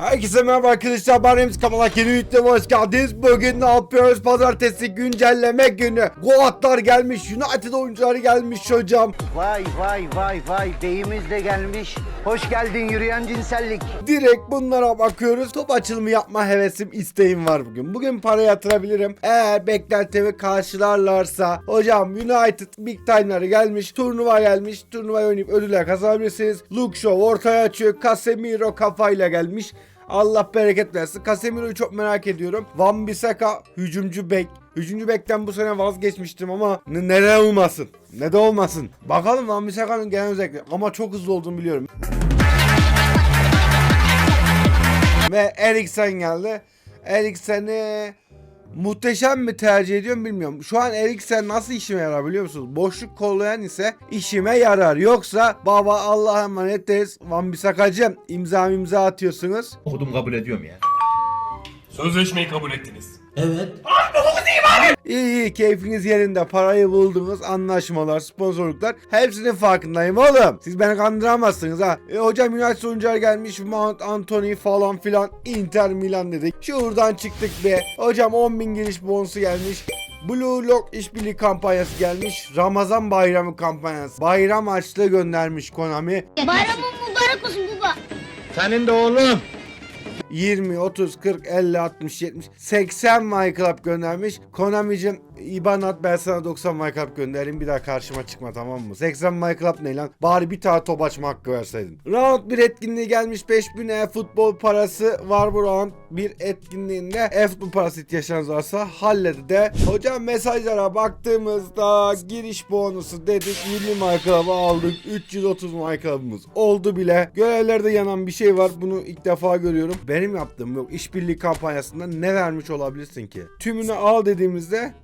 Herkese merhaba arkadaşlar ben Remzi Kamalak yeni videoma hoş geldiniz. Bugün ne yapıyoruz? Pazartesi güncelleme günü. Goatlar gelmiş, United oyuncuları gelmiş hocam. Vay vay vay vay beyimiz de gelmiş. Hoş geldin yürüyen cinsellik. Direkt bunlara bakıyoruz. Top açılımı yapma hevesim, isteğim var bugün. Bugün para yatırabilirim. Eğer beklentimi karşılarlarsa hocam United Big Time'ları gelmiş, turnuva gelmiş. Turnuva oynayıp ödüller kazanabilirsiniz. Luke Shaw ortaya açıyor. Casemiro kafayla gelmiş. Allah bereket versin. Casemiro'yu çok merak ediyorum. Van Bissaka hücumcu bek. Hücumcu bekten bu sene vazgeçmiştim ama neden olmasın? Ne de olmasın. Bakalım Van Bissaka'nın genel özellikleri. Ama çok hızlı olduğunu biliyorum. Ve Eriksen geldi. Eriksen'i muhteşem mi tercih ediyorum bilmiyorum. Şu an Eriksen nasıl işime yarar biliyor musunuz? Boşluk kollayan ise işime yarar. Yoksa baba Allah'a emanet deriz. Van Bissakacım imza imza atıyorsunuz. Okudum kabul ediyorum ya. Sözleşmeyi kabul ettiniz. İyi iyi keyfiniz yerinde parayı buldunuz anlaşmalar sponsorluklar hepsinin farkındayım oğlum siz beni kandıramazsınız ha e, hocam United oyuncular gelmiş Mount Anthony falan filan Inter Milan dedik şuradan çıktık be hocam 10.000 giriş bonusu gelmiş Blue Lock işbirliği kampanyası gelmiş. Ramazan bayramı kampanyası. Bayram açlığı göndermiş Konami. Bayramın mübarek olsun baba. Senin de oğlum. 20, 30, 40, 50, 60, 70, 80 MyClub göndermiş. Konami'cim IBAN at ben sana 90 MyClub göndereyim bir daha karşıma çıkma tamam mı? 80 MyClub ne lan? Bari bir tane top açma hakkı verseydin. Round 1 etkinliği gelmiş 5000 e-futbol parası var bu round 1 etkinliğinde e-futbol parası ihtiyaçlarınız varsa halledi de. Hocam mesajlara baktığımızda giriş bonusu dedik 20 MyClub'ı aldık 330 MyClub'ımız oldu bile. Görevlerde yanan bir şey var bunu ilk defa görüyorum. Benim yaptığım yok işbirliği kampanyasında ne vermiş olabilirsin ki? Tümünü al dediğimizde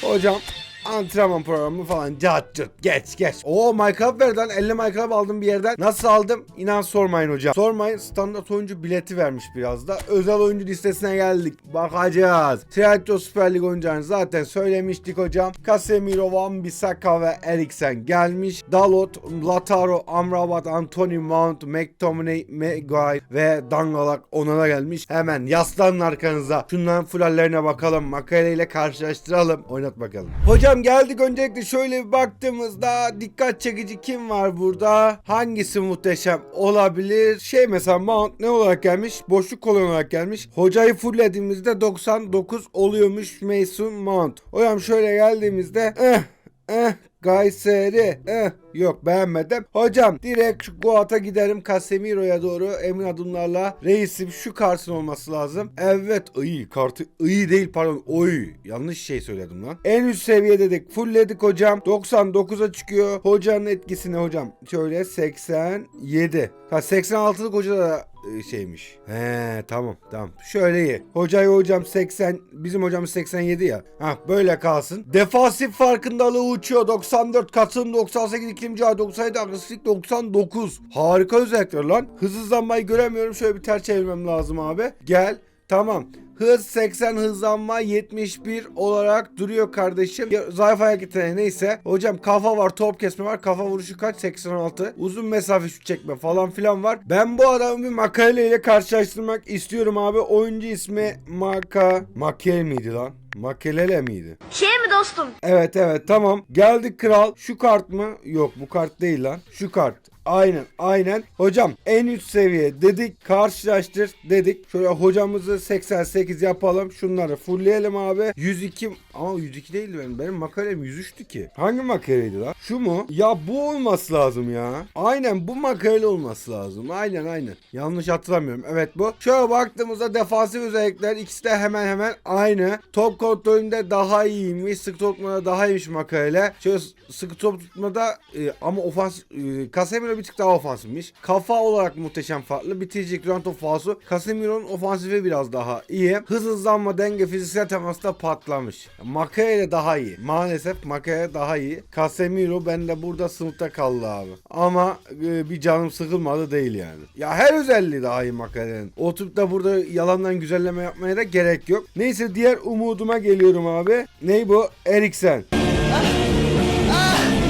我讲。Antrenman programı falan cat cırt geç geç. Oo Minecraft verdi lan 50 Minecraft aldım bir yerden. Nasıl aldım? İnan sormayın hocam. Sormayın standart oyuncu bileti vermiş biraz da. Özel oyuncu listesine geldik. Bakacağız. Triathlon Süper Lig oyuncularını zaten söylemiştik hocam. Casemiro, Van Bissaka ve Eriksen gelmiş. Dalot, Lataro, Amrabat, Anthony Mount, McTominay, Maguire ve Dangalak onana gelmiş. Hemen yaslanın arkanıza. Şunların fulallerine bakalım. Makale ile karşılaştıralım. Oynat bakalım. Hocam geldik öncelikle şöyle bir baktığımızda dikkat çekici kim var burada? Hangisi muhteşem olabilir? Şey mesela Mount ne olarak gelmiş? Boşluk kolon olarak gelmiş. Hocayı fulllediğimizde 99 oluyormuş Mason Mount. Hocam şöyle geldiğimizde eh eh Kayseri. Eh, yok beğenmedim. Hocam direkt şu Goat'a giderim Casemiro'ya doğru emin adımlarla. Reisim şu kartın olması lazım. Evet iyi kartı iyi değil pardon. Oy yanlış şey söyledim lan. En üst seviye dedik. Fullledik hocam. 99'a çıkıyor. Hocanın etkisine hocam. Şöyle 87. Ha 86'lık hoca da şeymiş. He tamam tamam. Şöyle iyi. Hocayı hocam 80 bizim hocamız 87 ya. Ha böyle kalsın. Defansif farkındalığı uçuyor. 94 katın 98 iklim cihazı 97 agresiflik 99. Harika özellikler lan. Hız hızlanmayı göremiyorum. Şöyle bir ters çevirmem lazım abi. Gel. Tamam. Hız 80 hızlanma 71 olarak duruyor kardeşim. Zayıf ayak yeteneği neyse. Hocam kafa var top kesme var. Kafa vuruşu kaç? 86. Uzun mesafe şut çekme falan filan var. Ben bu adamı bir makale ile karşılaştırmak istiyorum abi. Oyuncu ismi Maka... Makel miydi lan? Makelele miydi? Şey mi dostum? Evet evet tamam. Geldik kral. Şu kart mı? Yok bu kart değil lan. Şu kart. Aynen aynen. Hocam en üst seviye dedik. Karşılaştır dedik. Şöyle hocamızı 88 yapalım. Şunları fullleyelim abi. 102 ama 102 değildi benim. Benim makalem 103'tü ki. Hangi makaleydi lan? Şu mu? Ya bu olması lazım ya. Aynen bu makale olması lazım. Aynen aynen. Yanlış hatırlamıyorum. Evet bu. Şöyle baktığımızda defansif özellikler ikisi de hemen hemen aynı. Top kontrolünde daha iyiymiş. Sık tutmada daha iyiymiş makale. Şöyle sık top tutmada e, ama ofans e, Casemiro bir tık daha ofansifmiş. Kafa olarak muhteşem farklı. Bitirici grand top fausu. Casemiro'nun ofansifi biraz daha iyi. Hız hızlanma denge fiziksel temasta patlamış. Makale daha iyi. Maalesef Makale daha iyi. Casemiro bende burada sınıfta kaldı abi. Ama e, bir canım sıkılmadı değil yani. Ya her özelliği daha iyi Makale'nin. Oturup da burada yalandan güzelleme yapmaya da gerek yok. Neyse diğer umuduma geliyorum abi. Ney bu? Eriksen.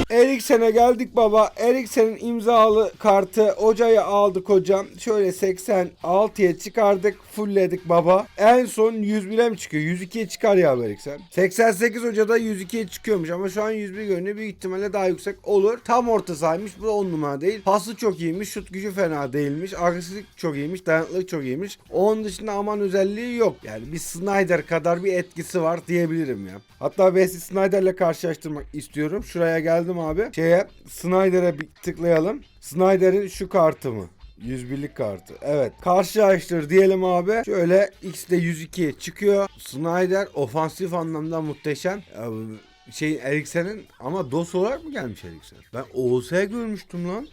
Eriksen'e geldik baba. Eriksen'in imzalı kartı hocayı aldık hocam. Şöyle 86'ya çıkardık. Fullledik baba. En son 101'e mi çıkıyor? 102'ye çıkar ya Eriksen. 88 hocada 102'ye çıkıyormuş ama şu an 101 görünüyor. Büyük ihtimalle daha yüksek olur. Tam orta saymış. Bu da 10 numara değil. Pası çok iyiymiş. Şut gücü fena değilmiş. Agresiflik çok iyiymiş. Dayanıklılık çok iyiymiş. Onun dışında aman özelliği yok. Yani bir Snyder kadar bir etkisi var diyebilirim ya. Hatta Wesley Snyder'le karşılaştırmak istiyorum. Şuraya geldim abi. Şeye Snyder'e bir tıklayalım. Snyder'in şu kartı mı? 101'lik kartı. Evet. Karşılaştır diyelim abi. Şöyle X'de 102 çıkıyor. Snyder ofansif anlamda muhteşem. Şey Eriksen'in ama DOS olarak mı gelmiş Eriksen? Ben OS görmüştüm lan.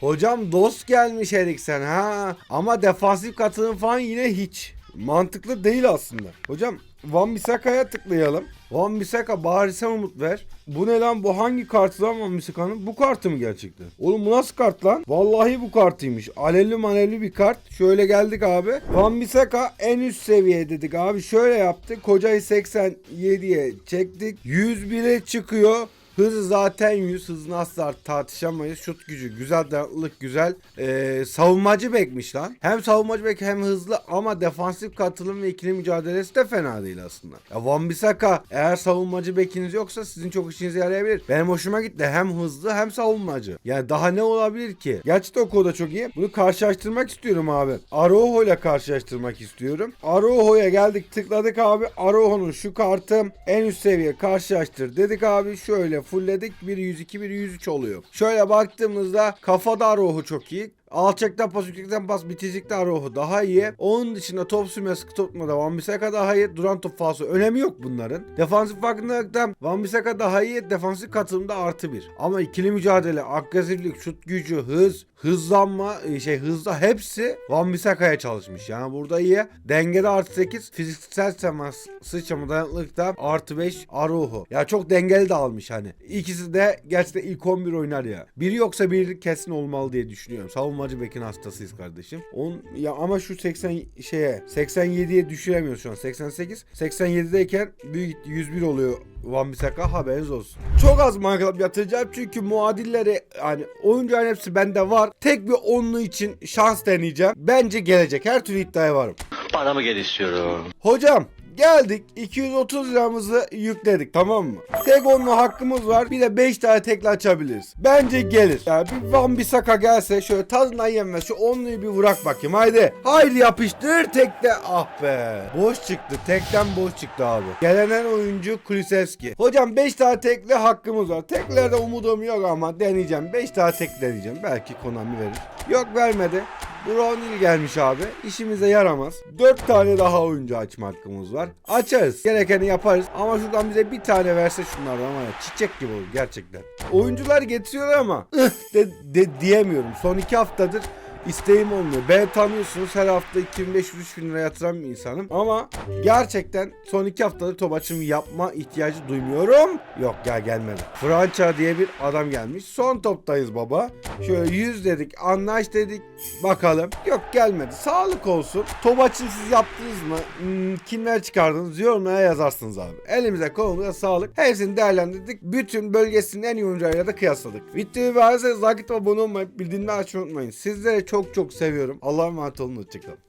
Hocam DOS gelmiş Eriksen ha. Ama defansif katılım falan yine hiç. Mantıklı değil aslında. Hocam Van Bissaka'ya tıklayalım. Van Bissaka bari sen umut ver. Bu ne lan bu hangi kartı lan Van Bissaka'nın? Bu kartı mı gerçekten? Oğlum bu nasıl kart lan? Vallahi bu kartıymış. Alevli manevli bir kart. Şöyle geldik abi. Van Bissaka en üst seviye dedik abi. Şöyle yaptık. Kocayı 87'ye çektik. 101'e çıkıyor. Hızı zaten 100. Hızını asla tartışamayız. Şut gücü güzel, dayanıklılık güzel. Ee, savunmacı bekmiş lan. Hem savunmacı bek hem hızlı ama defansif katılım ve ikili mücadelesi de fena değil aslında. Ya Van Bissaka eğer savunmacı bekiniz yoksa sizin çok işinize yarayabilir. Benim hoşuma gitti. Hem hızlı hem savunmacı. Yani daha ne olabilir ki? Gerçi de o koda çok iyi. Bunu karşılaştırmak istiyorum abi. Araujo ile karşılaştırmak istiyorum. Araujo'ya geldik tıkladık abi. Araujo'nun şu kartı en üst seviye karşılaştır dedik abi. Şöyle fullledik. Bir 102 bir 103 oluyor. Şöyle baktığımızda kafada Araujo çok iyi. Alçaktan pas, yüksekten pas, bitiricilikte Araujo daha iyi. Onun dışında top sürme, sıkı tutmada Van Bissaka daha iyi. Duran top falso. Önemi yok bunların. Defansif farkındalıkta Van Bissaka daha iyi. Defansif katılımda artı bir. Ama ikili mücadele, agresiflik, şut gücü, hız, hızlanma, e, şey hızda hepsi Van Bissaka'ya çalışmış. Yani burada iyi. Dengede artı 8, fiziksel temas, sıçrama dayanıklılıkta artı 5 Araujo. Ya çok dengeli de almış hani. İkisi de gerçekten ilk 11 oynar ya. Biri yoksa biri kesin olmalı diye düşünüyorum. Savunmacı bekin hastasıyız kardeşim. On, ya ama şu 80 şeye 87'ye düşüremiyoruz şu an. 88. 87'deyken büyük 101 oluyor Van Bissaka haberiniz olsun. Çok az Minecraft yatıracağım çünkü muadilleri yani oyuncuların hepsi bende var. Tek bir onlu için şans deneyeceğim. Bence gelecek. Her türlü iddiaya varım. Paramı gel istiyorum. Hocam geldik 230 liramızı yükledik tamam mı? Tek onlu hakkımız var bir de 5 tane tekli açabiliriz. Bence gelir. Yani bir Van Bissaka gelse şöyle tadına yenmez şu onluyu bir vurak bakayım haydi. Haydi yapıştır tekte ah be. Boş çıktı tekten boş çıktı abi. Gelenen oyuncu Kulusevski. Hocam 5 tane tekli hakkımız var. Teklerde umudum yok ama deneyeceğim. 5 tane tek deneyeceğim. Belki Konami verir. Yok vermedi. Brownhill gelmiş abi. İşimize yaramaz. 4 tane daha oyuncu açma hakkımız var. Açarız. Gerekeni yaparız. Ama şuradan bize bir tane verse şunlardan ya. Çiçek gibi olur gerçekten. Oyuncular getiriyorlar ama de, de diyemiyorum. Son 2 haftadır isteğim olmuyor. Ben tanıyorsunuz her hafta 2500-3000 lira yatıran bir insanım. Ama gerçekten son 2 haftadır top yapma ihtiyacı duymuyorum. Yok gel gelmedi. França diye bir adam gelmiş. Son toptayız baba. Şöyle 100 dedik anlaş dedik. Bakalım. Yok gelmedi. Sağlık olsun. Top açın siz yaptınız mı? Hmm, kimler çıkardınız? Yorumlara yazarsınız abi. Elimize kolumuza sağlık. Hepsini değerlendirdik. Bütün bölgesinin en iyi oyuncularıyla da kıyasladık. Videoyu beğendiyseniz like abone olmayı bildirimleri açmayı unutmayın. Sizleri çok çok seviyorum. Allah'a emanet olun. Hoşçakalın.